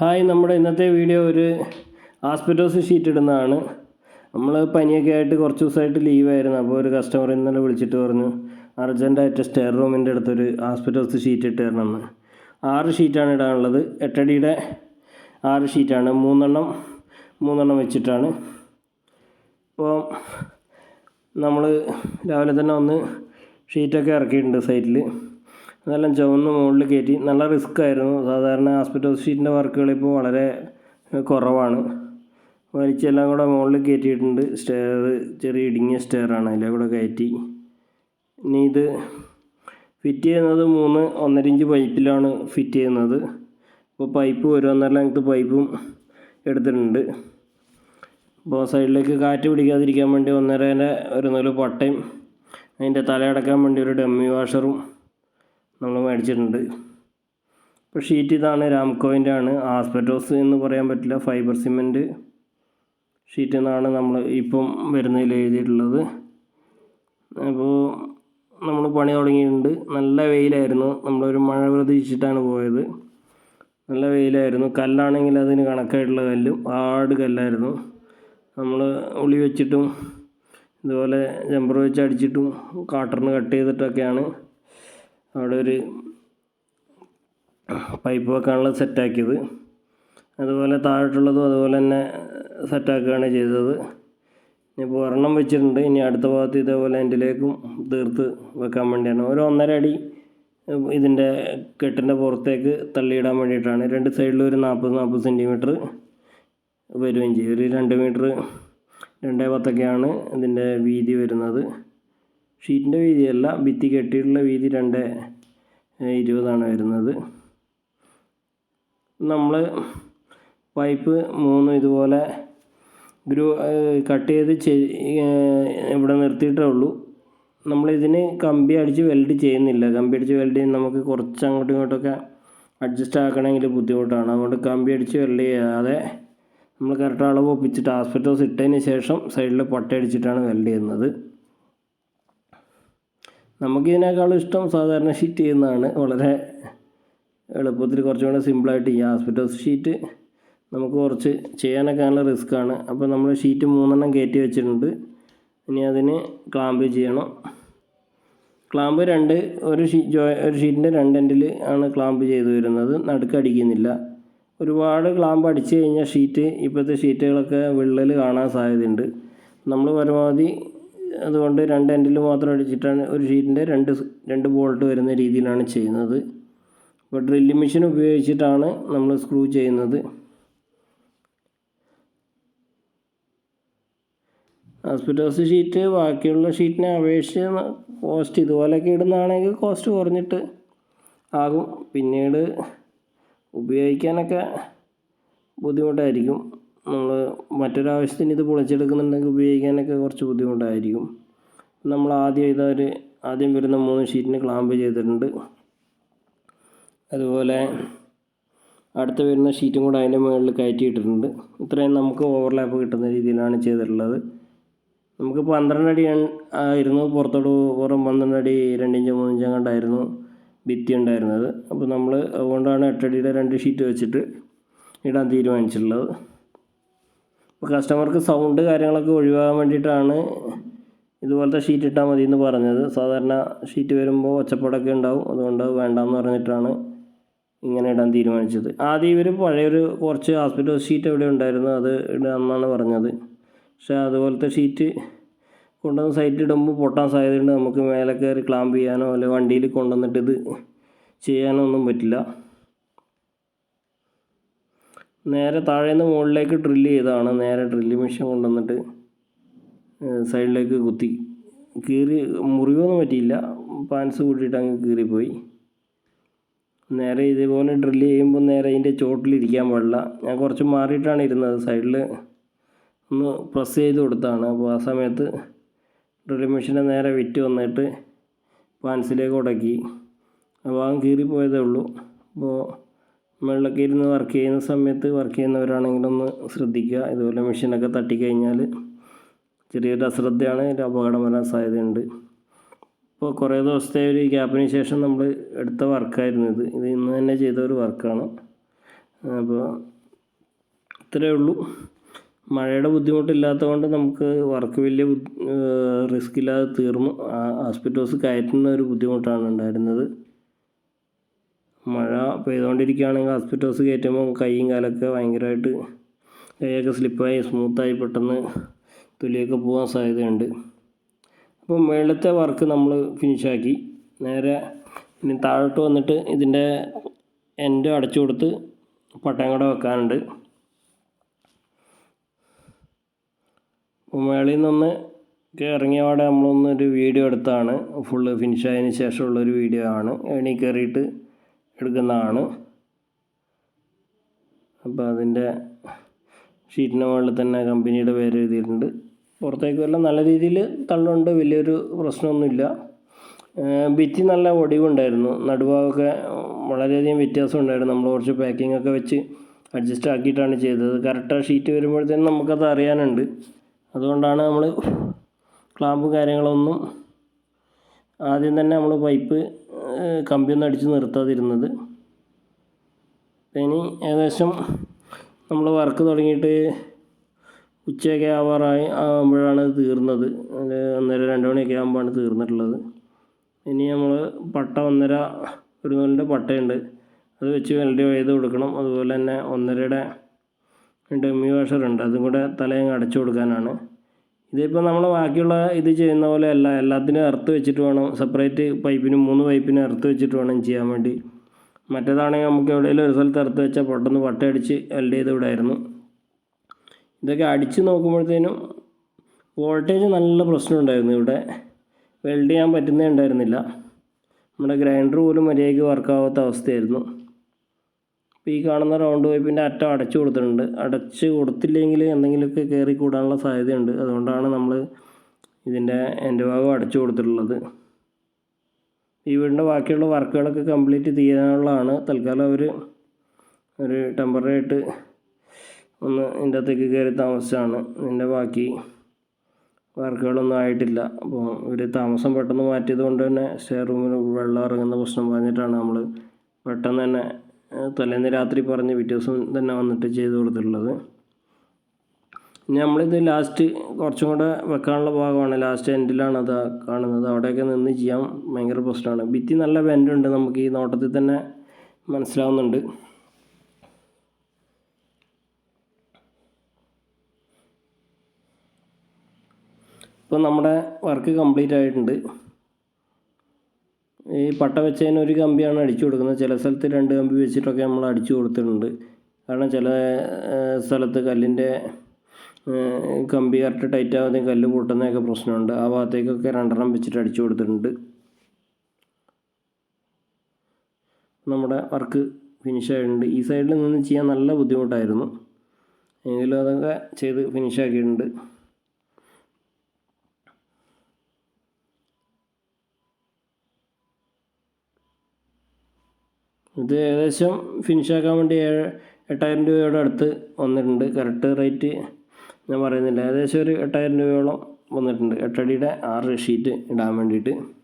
Hi നമ്മുടെ ഇന്നത്തെ video ഒരു ആസ്പെറ്റോസ് ഷീറ്റ് ഇടുന്നതാണ്. നമ്മൾ പനിയൊക്കെ ആയിട്ട് കുറച്ച് ദിവസമായിട്ട് ലീവായിരുന്നു അപ്പോൾ ഒരു കസ്റ്റമർ ഇന്നലെ വിളിച്ചിട്ട് പറഞ്ഞു അർജന്റായിട്ട് സ്റ്റെയർ റൂമിന്റെ അടുത്തൊരു ആസ്പെറ്റോസ് ഷീറ്റ് ഇട്ട് തരണമെന്ന് ആറ് ഷീറ്റാണ് ഇടാനുള്ളത്. എട്ടടിയുടെ ആറ് ഷീറ്റാണ് മൂന്നെണ്ണം മൂന്നെണ്ണം വെച്ചിട്ടാണ്. അപ്പോൾ നമ്മൾ രാവിലെ തന്നെ ഒന്ന് ഷീറ്റൊക്കെ ഇറക്കിയിട്ടുണ്ട് സൈറ്റിൽ അതെല്ലാം ചുവന്ന് മുകളിൽ കയറ്റി. നല്ല റിസ്ക് ആയിരുന്നു. സാധാരണ ആസ്പെറ്റോസ് ഷീറ്റിന്റെ വർക്കുകൾ ഇപ്പോൾ വളരെ കുറവാണ്. വലിച്ചെല്ലാം കൂടെ മുകളിൽ കയറ്റിയിട്ടുണ്ട്. സ്റ്റെയർ ചെറിയ ഇടുങ്ങിയ സ്റ്റെയറാണ് അതിലെ കൂടെ കയറ്റി. ഇനി ഇത് ഫിറ്റ് ചെയ്യുന്നത് മൂന്ന് ഒന്നര ഇഞ്ച് പൈപ്പിലാണ് ഫിറ്റ് ചെയ്യുന്നത്. ഇപ്പോൾ പൈപ്പ് ഒരു ഒന്നര ലെങ്ത്ത് പൈപ്പും എടുത്തിട്ടുണ്ട്. അപ്പോൾ സൈഡിലേക്ക് കാറ്റ് പിടിക്കാതിരിക്കാൻ വേണ്ടി ഒന്നരേന്റെ ഒരു നല്ല പട്ടയും അതിന്റെ തലയടക്കാൻ വേണ്ടി ഒരു ഡമ്മി വാഷറും നമ്മൾ മേടിച്ചിട്ടുണ്ട്. ഇപ്പോൾ ഷീറ്റ് ഇതാണ് രാംകോയിന്റെ ആണ്. ആസ്പെറ്റോസ് എന്ന് പറയാൻ പറ്റില്ല ഫൈബർ സിമെന്റ് ഷീറ്റ് എന്നാണ് നമ്മൾ ഇപ്പം വരുന്നതിൽ എഴുതിയിട്ടുള്ളത്. അപ്പോൾ നമ്മൾ പണി തുടങ്ങിയിട്ടുണ്ട്. നല്ല വെയിലായിരുന്നു. നമ്മളൊരു മഴ പ്രതീക്ഷിച്ചിട്ടാണ് പോയത്. നല്ല വെയിലായിരുന്നു. കല്ലാണെങ്കിൽ അതിന് കണക്കായിട്ടുള്ള കല്ലും ആട് കല്ലായിരുന്നു. നമ്മൾ ഉളി വെച്ചിട്ടും ഇതുപോലെ ജമ്പർ വെച്ച് അടിച്ചിട്ടും കാട്ടറിന് കട്ട് ചെയ്തിട്ടൊക്കെയാണ് അവിടെ ഒരു പൈപ്പ് വെക്കാനുള്ള സെറ്റാക്കിയത് അതുപോലെ താഴോട്ടുള്ളതും അതുപോലെ തന്നെ സെറ്റാക്കുകയാണ് ചെയ്തത്. ഇനിയിപ്പോൾ ഒരെണ്ണം വെച്ചിട്ടുണ്ട്. ഇനി അടുത്ത ഭാഗത്ത് ഇതേപോലെ എന്റിലേക്കും തീർത്ത് വെക്കാൻ വേണ്ടിയാണ്. ഒരു ഒന്നര അടി ഇതിന്റെ കെട്ടിന്റെ പുറത്തേക്ക് തള്ളിയിടാൻ വേണ്ടിയിട്ടാണ്. രണ്ട് സൈഡിൽ ഒരു നാൽപ്പത് നാൽപ്പത് സെന്റിമീറ്റർ വരികയും ചെയ്യും. ഒരു രണ്ട് മീറ്റർ രണ്ടേ പത്തൊക്കെയാണ് ഇതിന്റെ വീതി വരുന്നത്. ഷീറ്റിന്റെ വീതിയല്ല ഭിത്തി കെട്ടിയിട്ടുള്ള വീതി രണ്ട് ഇരുപതാണ് വരുന്നത്. നമ്മൾ പൈപ്പ് മൂന്ന് ഇതുപോലെ ഗ്രൂ കട്ട് ചെയ്ത് ഇവിടെ നിർത്തിയിട്ടേ ഉള്ളൂ. നമ്മളിതിന് കമ്പി അടിച്ച് വെൽഡ് ചെയ്യുന്നില്ല. കമ്പി അടിച്ച് വെൽഡ് ചെയ്യുന്ന നമുക്ക് കുറച്ച് അങ്ങോട്ടും ഇങ്ങോട്ടൊക്കെ അഡ്ജസ്റ്റ് ആക്കണമെങ്കിൽ ബുദ്ധിമുട്ടാണ്. അതുകൊണ്ട് കമ്പി അടിച്ച് വെൽഡ് ചെയ്യാതെ നമ്മൾ കറക്റ്റ് അളവ് ഒപ്പിച്ചിട്ട് ആസ്പെറ്റോസ് ഇട്ടതിന് ശേഷം സൈഡിൽ പട്ടയടിച്ചിട്ടാണ് വെൽഡ് ചെയ്യുന്നത്. നമുക്കിതിനേക്കാളും ഇഷ്ടം സാധാരണ ഷീറ്റ് ചെയ്യുന്നതാണ്. വളരെ എളുപ്പത്തിൽ കുറച്ചും കൂടെ സിമ്പിളായിട്ട് ചെയ്യാം. ആസ്പെറ്റോസ് ഷീറ്റ് നമുക്ക് കുറച്ച് ചെയ്യാനൊക്കെ നല്ല റിസ്ക്കാണ് അപ്പോൾ നമ്മൾ ഷീറ്റ് മൂന്നെണ്ണം കയറ്റി വെച്ചിട്ടുണ്ട്. ഇനി അതിന് ക്ലാമ്പ് ചെയ്യണം. ക്ലാമ്പ് രണ്ട് ഒരു ഷീ ജോ ഒരു ഷീറ്റിന്റെ രണ്ട് എൻഡിൽ ആണ് ക്ലാമ്പ് ചെയ്ത് വരുന്നത്. നടുക്ക് അടിക്കുന്നില്ല. ഒരുപാട് ക്ലാമ്പ് അടിച്ചു കഴിഞ്ഞാൽ ഷീറ്റ് ഇപ്പോഴത്തെ ഷീറ്റുകളൊക്കെ വിള്ളൽ കാണാൻ സാധ്യതയുണ്ട്. നമ്മൾ പരമാവധി അതുകൊണ്ട് രണ്ട് എൻഡിൽ മാത്രം അടിച്ചിട്ടാണ് ഒരു ഷീറ്റിന്റെ രണ്ട് രണ്ട് ബോൾട്ട് വരുന്ന രീതിയിലാണ് ചെയ്യുന്നത്. അപ്പോൾ ഡ്രില്ലിംഗ് മെഷീൻ ഉപയോഗിച്ചിട്ടാണ് നമ്മൾ സ്ക്രൂ ചെയ്യുന്നത്. ഹോസ്പിറ്റൽസ് ഷീറ്റ് ബാക്കിയുള്ള ഷീറ്റിനെ അപേക്ഷിച്ച് കോസ്റ്റ് ഇതുപോലെയൊക്കെ ഇടുന്നതാണെങ്കിൽ കോസ്റ്റ് കുറഞ്ഞിട്ട് ആകും. പിന്നീട് ഉപയോഗിക്കാനൊക്കെ ബുദ്ധിമുട്ടായിരിക്കും. നമ്മൾ മറ്റൊരാവശ്യത്തിന് ഇത് പൊളിച്ചെടുക്കുന്നുണ്ടെങ്കിൽ ഉപയോഗിക്കാനൊക്കെ കുറച്ച് ബുദ്ധിമുട്ടായിരിക്കും. നമ്മൾ ആദ്യം ഇതൊരു ആദ്യം വരുന്ന മൂന്ന് ഷീറ്റിന് ക്ലാമ്പ് ചെയ്തിട്ടുണ്ട്. അതുപോലെ അടുത്ത വരുന്ന ഷീറ്റും കൂടെ അതിന്റെ മുകളിൽ കയറ്റിയിട്ടിട്ടുണ്ട്. ഇത്രയും നമുക്ക് ഓവർലാപ്പ് കിട്ടുന്ന രീതിയിലാണ് ചെയ്തിട്ടുള്ളത്. നമുക്ക് പന്ത്രണ്ട് അടി ആയിരുന്നു പുറത്തോട്ട് പുറം പന്ത്രണ്ട് അടി രണ്ടിഞ്ച് മൂന്നിഞ്ചോ കണ്ടായിരുന്നു ഭിത്തി ഉണ്ടായിരുന്നത്. അപ്പോൾ നമ്മൾ അതുകൊണ്ടാണ് എട്ടടിയുടെ രണ്ട് ഷീറ്റ് വെച്ചിട്ട് ഇടാൻ തീരുമാനിച്ചിട്ടുള്ളത്. അപ്പോൾ കസ്റ്റമർക്ക് സൗണ്ട് കാര്യങ്ങളൊക്കെ ഒഴിവാകാൻ വേണ്ടിയിട്ടാണ് ഇതുപോലത്തെ ഷീറ്റ് ഇട്ടാൽ മതി എന്ന് പറഞ്ഞത്. സാധാരണ ഷീറ്റ് വരുമ്പോൾ ഒച്ചപ്പാടൊക്കെ ഉണ്ടാവും. അതുകൊണ്ട് വേണ്ടാന്ന് പറഞ്ഞിട്ടാണ് ഇങ്ങനെ ഇടാൻ തീരുമാനിച്ചത്. ആദ്യം ഇവർ പഴയൊരു കുറച്ച് ഹോസ്പിറ്റൽ ഷീറ്റ് എവിടെ ഉണ്ടായിരുന്നു? അത് ഇടാമെന്നാണ് പറഞ്ഞത്. പക്ഷേ അതുപോലത്തെ ഷീറ്റ് കൊണ്ടുവന്ന് സൈറ്റിൽ ഇടുമ്പോൾ പൊട്ടാൻ സാധ്യതയുണ്ട്. നമുക്ക് മേലെ കയറി ക്ലാമ്പ് ചെയ്യാനോ അല്ലെങ്കിൽ വണ്ടിയിൽ കൊണ്ടുവന്നിട്ട് ഇത് ചെയ്യാനോ ഒന്നും പറ്റില്ല. നേരെ താഴെ നിന്ന് മുകളിലേക്ക് ഡ്രില്ല് ചെയ്തതാണ് നേരെ ഡ്രില്ല് മെഷീൻ കൊണ്ടുവന്നിട്ട് സൈഡിലേക്ക് കുത്തി. കീറി മുറിവൊന്നും പറ്റിയില്ല. പാൻസ് കൂട്ടിയിട്ട് അങ്ങ് കീറിപ്പോയി. നേരെ ഇതേപോലെ ഡ്രില്ല് ചെയ്യുമ്പോൾ നേരെ അതിന്റെ ചോട്ടിലിരിക്കാൻ പാടില്ല. ഞാൻ കുറച്ച് മാറിയിട്ടാണ് ഇരുന്നത്. സൈഡിൽ ഒന്ന് പ്രസ് ചെയ്ത് കൊടുത്താണ്. അപ്പോൾ ആ സമയത്ത് ഡ്രില്ലിംഗ് മെഷീനെ നേരെ വിറ്റ് വന്നിട്ട് പാൻസിലേക്ക് ഉടക്കി. ആ ഭാഗം കീറിപ്പോയതേ ഉള്ളൂ. അപ്പോൾ മുകളിലൊക്കെ ഇരുന്ന് വർക്ക് ചെയ്യുന്ന സമയത്ത് വർക്ക് ചെയ്യുന്നവരാണെങ്കിലൊന്ന് ശ്രദ്ധിക്കുക. ഇതുപോലെ മെഷീനൊക്കെ തട്ടിക്കഴിഞ്ഞാൽ ചെറിയൊരു അശ്രദ്ധയാണ് ഒരു അപകടം വരാൻ സാധ്യതയുണ്ട്. ഇപ്പോൾ കുറേ ദിവസത്തെ ഒരു ഗ്യാപ്പിന് ശേഷം നമ്മൾ എടുത്ത വർക്കായിരുന്നു ഇത്. ഇത് ഇന്ന് തന്നെ ചെയ്ത ഒരു വർക്കാണ് അപ്പോൾ ഇത്രയേ ഉള്ളൂ. മഴയുടെ ബുദ്ധിമുട്ടില്ലാത്തതുകൊണ്ട് നമുക്ക് വർക്ക് വലിയ റിസ്ക് ഇല്ലാതെ തീർന്നു. ഹോസ്പിറ്റൽസ് കയറ്റുന്ന ഒരു ബുദ്ധിമുട്ടാണ് ഉണ്ടായിരുന്നത്. മഴ പെയ്തുകൊണ്ടിരിക്കുകയാണെങ്കിൽ ആസ്പെറ്റോസ് കയറ്റുമ്പോൾ കൈയും കാലൊക്കെ ഭയങ്കരമായിട്ട് കൈയൊക്കെ സ്ലിപ്പായി സ്മൂത്തായി പെട്ടെന്ന് തൊലിയൊക്കെ പോകാൻ സാധ്യതയുണ്ട്. അപ്പോൾ മേളത്തെ വർക്ക് നമ്മൾ ഫിനിഷാക്കി നേരെ ഇനി താഴോട്ട് വന്നിട്ട് ഇതിന്റെ എന്റെ അടച്ചു കൊടുത്ത് പട്ടയം കൂടെ വെക്കാനുണ്ട്. മേളിൽ നിന്ന് ഇറങ്ങിയപാടെ നമ്മളൊന്നൊരു വീഡിയോ എടുത്താണ്. ഫുള്ള് ഫിനിഷ് ആയതിന് ശേഷമുള്ളൊരു വീഡിയോ ആണ്. എണി കയറിയിട്ട് എടുക്കുന്നതാണ്. അപ്പോൾ അതിന്റെ ഷീറ്റിന്റെ മുകളിൽ തന്നെ കമ്പനിയുടെ പേര് എഴുതിയിട്ടുണ്ട്. പുറത്തേക്ക് എല്ലാം നല്ല രീതിയിൽ തള്ളുണ്ട് വലിയൊരു പ്രശ്നമൊന്നുമില്ല. ഭിത്തി നല്ല ഒടിവുണ്ടായിരുന്നു. നടുവാകൊക്കെ വളരെയധികം വ്യത്യാസം ഉണ്ടായിരുന്നു. നമ്മൾ കുറച്ച് പാക്കിംഗ് ഒക്കെ വെച്ച് അഡ്ജസ്റ്റ് ആക്കിയിട്ടാണ് ചെയ്തത്. കറക്റ്റ് ഷീറ്റ് വരുമ്പോഴത്തേനും നമുക്കത് അറിയാനുണ്ട്. അതുകൊണ്ടാണ് നമ്മൾ ക്ലാമ്പും കാര്യങ്ങളൊന്നും ആദ്യം തന്നെ നമ്മൾ പൈപ്പ് കമ്പിയൊന്നും അടിച്ച് നിർത്താതിരുന്നത്. ഇനി ഏകദേശം നമ്മൾ വർക്ക് തുടങ്ങിയിട്ട് ഉച്ചയൊക്കെ ആവാറായി ആകുമ്പോഴാണ് തീർന്നത്. ഒരു ഒന്നര രണ്ട് മണിയൊക്കെ ആകുമ്പോഴാണ് തീർന്നിട്ടുള്ളത്. ഇനി നമ്മൾ പട്ട ഒന്നര ഒരു നൂലിന്റെ പട്ടയുണ്ട്. അത് വെച്ച് വെൽഡ് ചെയ്ത് കൊടുക്കണം. അതുപോലെ തന്നെ ഒന്നരയുടെ ഡെമ്മി വാഷറുണ്ട്. അതും കൂടെ തലയങ്ങ് അടച്ചു കൊടുക്കാനാണ്. ഇതിപ്പോൾ നമ്മൾ ബാക്കിയുള്ള ഇത് ചെയ്യുന്ന പോലെ അല്ല എല്ലാത്തിനും എർത്ത് വെച്ചിട്ട് വേണം. സെപ്പറേറ്റ് പൈപ്പിനും മൂന്ന് പൈപ്പിനും എർത്ത് വെച്ചിട്ട് വേണം ചെയ്യാൻ വേണ്ടി. മറ്റേതാണെങ്കിൽ നമുക്ക് എവിടെയെങ്കിലും ഒരു സ്ഥലത്ത് എർത്ത് വെച്ചാൽ പെട്ടെന്ന് വട്ടയടിച്ച് എൽഡ് ചെയ്ത് വിടായിരുന്നു. ഇതൊക്കെ അടിച്ച് നോക്കുമ്പോഴത്തേനും വോൾട്ടേജ് നല്ല പ്രശ്നമുണ്ടായിരുന്നു ഇവിടെ. വെൽഡ് ചെയ്യാൻ പറ്റുന്നേ ഉണ്ടായിരുന്നില്ല. നമ്മുടെ ഗ്രൈൻഡർ പോലും മര്യാദയ്ക്ക് വർക്കാവാത്ത അവസ്ഥയായിരുന്നു. ഇപ്പോൾ ഈ കാണുന്ന റൗണ്ട് പൈപ്പിന്റെ അറ്റം അടച്ചു കൊടുത്തിട്ടുണ്ട്. അടച്ച് കൊടുത്തില്ലെങ്കിൽ എന്തെങ്കിലുമൊക്കെ കയറി കൂടാനുള്ള സാധ്യതയുണ്ട്. അതുകൊണ്ടാണ് നമ്മൾ ഇതിന്റെ എന്റെ ഭാഗം അടച്ചു കൊടുത്തിട്ടുള്ളത്. ഈ വീടിന്റെ ബാക്കിയുള്ള വർക്കുകളൊക്കെ കംപ്ലീറ്റ് ചെയ്യാനുള്ളതാണ്. തൽക്കാലം അവർ ഒരു ടെമ്പററി ആയിട്ട് ഒന്ന് ഇതിന്റെ അകത്തേക്ക് കയറി താമസിച്ചാണ്. ഇതിന്റെ ബാക്കി വർക്കുകളൊന്നും ആയിട്ടില്ല. അപ്പോൾ ഒരു താമസം പെട്ടെന്ന് മാറ്റിയത് കൊണ്ട് തന്നെ സ്റ്റെയർ റൂമിൽ വെള്ളം ഇറങ്ങുന്ന പ്രശ്നം പറഞ്ഞിട്ടാണ് നമ്മൾ പെട്ടെന്ന് തന്നെ തലേന്ന് രാത്രി പറഞ്ഞ് പിറ്റേ ദിവസം തന്നെ വന്നിട്ട് ചെയ്ത് കൊടുത്തിട്ടുള്ളത്. നമ്മളിത് ലാസ്റ്റ് കുറച്ചും കൂടെ വെക്കാനുള്ള ഭാഗമാണ്. ലാസ്റ്റ് എൻഡിലാണ് അത് കാണുന്നത്. അവിടെയൊക്കെ നിന്ന് ചെയ്യാൻ ഭയങ്കര പ്രശ്നമാണ്. ഭിത്തി നല്ല ബെൻഡുണ്ട് നമുക്ക് ഈ നോട്ടത്തിൽ തന്നെ മനസ്സിലാവുന്നുണ്ട്. ഇപ്പം നമ്മുടെ വർക്ക് കംപ്ലീറ്റ് ആയിട്ടുണ്ട്. ഈ പട്ട വെച്ചതിന് ഒരു കമ്പിയാണ് അടിച്ചു കൊടുക്കുന്നത്. ചില സ്ഥലത്ത് രണ്ട് കമ്പി വെച്ചിട്ടൊക്കെ നമ്മൾ അടിച്ചു കൊടുത്തിട്ടുണ്ട്. കാരണം ചില സ്ഥലത്ത് കല്ലിന്റെ കമ്പി കറക്റ്റ് ടൈറ്റ് ആവാതെയും കല്ല് പൊട്ടുന്നതൊക്കെ പ്രശ്നമുണ്ട്. ആ ഭാഗത്തേക്കൊക്കെ രണ്ടെണ്ണം വെച്ചിട്ട് അടിച്ചു കൊടുത്തിട്ടുണ്ട്. നമ്മുടെ വർക്ക് ഫിനിഷ് ആയിട്ടുണ്ട്. ഈ സൈഡിൽ നിന്ന് ചെയ്യാൻ നല്ല ബുദ്ധിമുട്ടായിരുന്നു. എങ്കിലും അതൊക്കെ ചെയ്ത് ഫിനിഷ് ഇത് ഏകദേശം ഫിനിഷ് ആക്കാൻ വേണ്ടി ഏഴ് എട്ടായിരം രൂപയുടെ അടുത്ത് വന്നിട്ടുണ്ട്. കറക്റ്റ് റേറ്റ് ഞാൻ പറയുന്നില്ല. ഏകദേശം ഒരു എട്ടായിരം രൂപയോളം വന്നിട്ടുണ്ട്. എട്ടടിയുടെ ആറ് ഷീറ്റ് ഇടാൻ വേണ്ടിയിട്ട്.